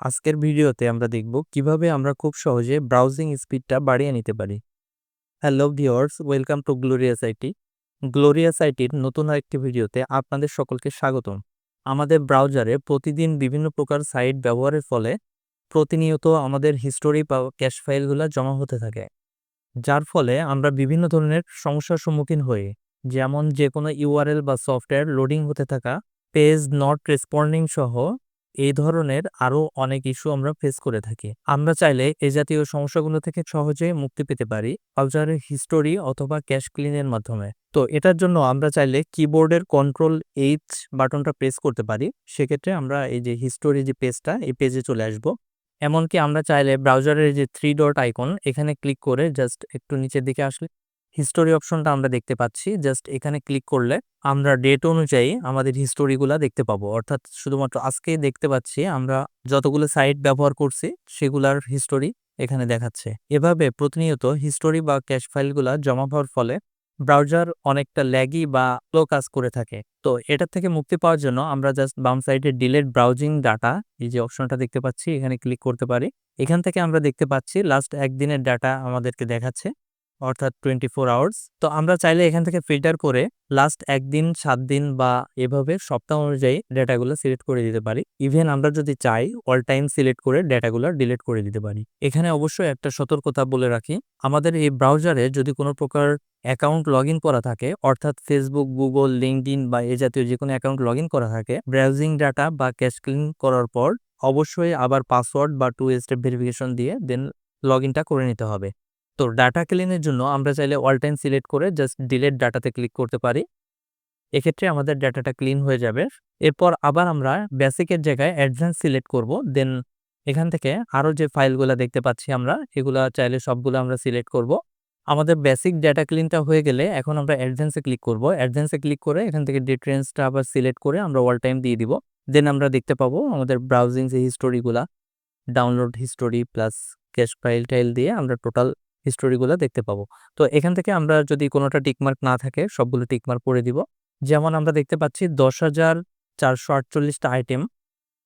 আজকের ভিডিওতে আমরা দেখব কীভাবে আমরা খুব সহজে ব্রাউজিং স্পিডটা বাড়িয়ে নিতে পারি। Hello viewers welcome to glorious IT glorious আইটির নতুন আরেকটি ভিডিওতে আপনাদের সকলকে স্বাগতম। আমাদের ব্রাউজারে প্রতিদিন বিভিন্ন প্রকার সাইট ব্যবহারের ফলে প্রতিনিয়ত আমাদের হিস্টোরি বা ক্যাশ ফাইলগুলো জমা হতে থাকে। যার ফলে আমরা বিভিন্ন ধরনের সমস্যার সম্মুখীন হই। যেমন যে কোনো ইউআরএল বা সফটওয়্যার লোডিং হতে থাকা পেজ নট রেসপন্ডিং সহ এই ধরনের আরও অনেক ইস্যু আমরা ফেস করে থাকি। আমরা চাইলে এ জাতীয় সমস্যাগুলো থেকে সহজে মুক্তি পেতে পারি ব্রাউজারের হিস্টোরি অথবা ক্যাশ ক্লিনের মাধ্যমে। তো এটার জন্য আমরা চাইলে কিবোর্ডের কন্ট্রোল এইচ বাটনটা প্রেস করতে পারি। সেক্ষেত্রে আমরা এই যে হিস্টোরি যে পেজটা এই পেজে চলে আসব। এমনকি আমরা চাইলে ব্রাউজারের যে থ্রি ডট আইকন এখানে ক্লিক করে জাস্ট একটু নিচের দিকে আসলে হিস্টোরি অপশনটা আমরা দেখতে পাচ্ছি। জাস্ট এখানে ক্লিক করলে আমরা ডেট অনুযায়ী আমাদের হিস্টোরিগুলা দেখতে পাবো। অর্থাৎ শুধুমাত্র আজকে দেখতে পাচ্ছি আমরা যতগুলো সাইট ব্যবহার করছি, সেগুলার হিস্টোরি এখানে দেখাচ্ছে। এভাবে প্রতিনিয়ত হিস্টোরি বা ক্যাশ ফাইলগুলা জমা হওয়ার ফলে ব্রাউজার অনেকটা ল্যাগি বা স্লো কাজ করে থাকে। তো এটা থেকে মুক্তি পাওয়ার জন্য আমরা জাস্ট বাম সাইডে ডিলেট ব্রাউজিং ডাটা এই যে অপশনটা দেখতে পাচ্ছি, এখানে ক্লিক করতে পারি। এখান থেকে আমরা দেখতে পাচ্ছি লাস্ট একদিনের ডাটা আমাদেরকে দেখাচ্ছে। অর্থাৎ টোয়েন্টি ফোর আওয়ার্স তো আমরা চাইলে এখান থেকে ফিল্টার করে লাস্ট একদিন, সাত দিন বা এভাবে সপ্তাহ অনুযায়ী ডেটাগুলো সিলেক্ট করে দিতে পারি। ইভেন আমরা যদি চাই অল টাইম সিলেক্ট করে ডেটাগুলো ডিলিট করে দিতে পারি। এখানে অবশ্যই একটা সতর্কতা বলে রাখি। আমাদের এই ব্রাউজারে যদি কোনো প্রকার অ্যাকাউন্ট লগ করা থাকে, অর্থাৎ ফেসবুক গুগল লিঙ্কডিন বা এ জাতীয় যে কোনো অ্যাকাউন্ট লগ করা থাকে ব্রাউজিং ডাটা বা ক্যাশ ক্লিন করার পর অবশ্যই আবার পাসওয়ার্ড বা টু স্টেপ ভেরিফিকেশন দিয়ে দেন লগ করে নিতে হবে। তো ডাটা ক্লিনের জন্য আমরা চাইলে অল টাইম সিলেক্ট করে জাস্ট ডিলেট ডাটাতে ক্লিক করতে পারি। এক্ষেত্রে আমাদের ডাটাটা ক্লিন হয়ে যাবে। এরপর আবার আমরা বেসিকের জায়গায় অ্যাডভান্স সিলেক্ট করব। দেন এখান থেকে আরও যে ফাইলগুলো দেখতে পাচ্ছি আমরা, এগুলা চাইলে সবগুলো আমরা সিলেক্ট করব। আমাদের বেসিক ডাটা ক্লিনটা হয়ে গেলে এখন আমরা অ্যাডভান্সে ক্লিক করব। অ্যাডভান্সে ক্লিক করে এখান থেকে ডেট রেঞ্জটা আবার সিলেক্ট করে আমরা অল টাইম দিয়ে দিব। দেন আমরা দেখতে পাবো আমাদের ব্রাউজিং যে হিস্টোরিগুলা download history plus cache file tile দিয়ে আমরা টোটাল হিস্টোরিগুলো দেখতে পাবো। তো এখান থেকে আমরা যদি কোনোটা টিকমার্ক না থাকে, সবগুলো টিকমার্ক করে দিব। যেমন আমরা দেখতে পাচ্ছি দশ হাজার চারশো আটচল্লিশটা আইটেম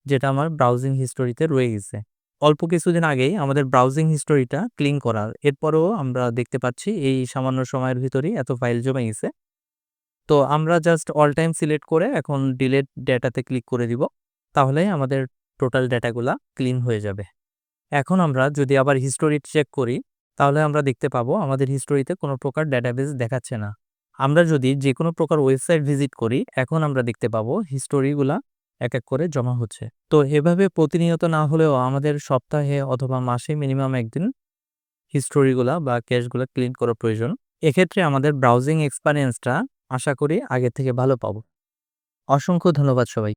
যেটা আমার ব্রাউজিং হিস্টোরিতে রয়ে গেছে। অল্প কিছুদিন আগেই আমাদের ব্রাউজিং হিস্টোরিটা ক্লিন করার এরপরও আমরা দেখতে পাচ্ছি এই সামান্য সময়ের ভিতরেই এত ফাইল জমে গেছে। তো আমরা জাস্ট অল টাইম সিলেক্ট করে এখন ডিলেট ডেটাতে ক্লিক করে দিব। তাহলে আমাদের টোটাল ডেটাগুলা ক্লিন হয়ে যাবে। এখন আমরা যদি আবার হিস্টোরি চেক করি তাহলে আমরা দেখতে পাবো আমাদের হিস্টোরিতে কোনো প্রকার ডেটাবেস দেখাচ্ছে না। আমরা যদি যে কোনো প্রকার ওয়েবসাইট ভিজিট করি, এখন আমরা দেখতে পাবো হিস্টোরিগুলা এক এক করে জমা হচ্ছে। তো এভাবে প্রতিনিয়ত না হলেও আমাদের সপ্তাহে অথবা মাসে মিনিমাম একদিন হিস্টোরিগুলা বা ক্যাশগুলো ক্লিন করা প্রয়োজন। এক্ষেত্রে আমাদের ব্রাউজিং এক্সপিরিয়েন্সটা আশা করি আগের থেকে ভালো পাবো। অসংখ্য ধন্যবাদ সবাই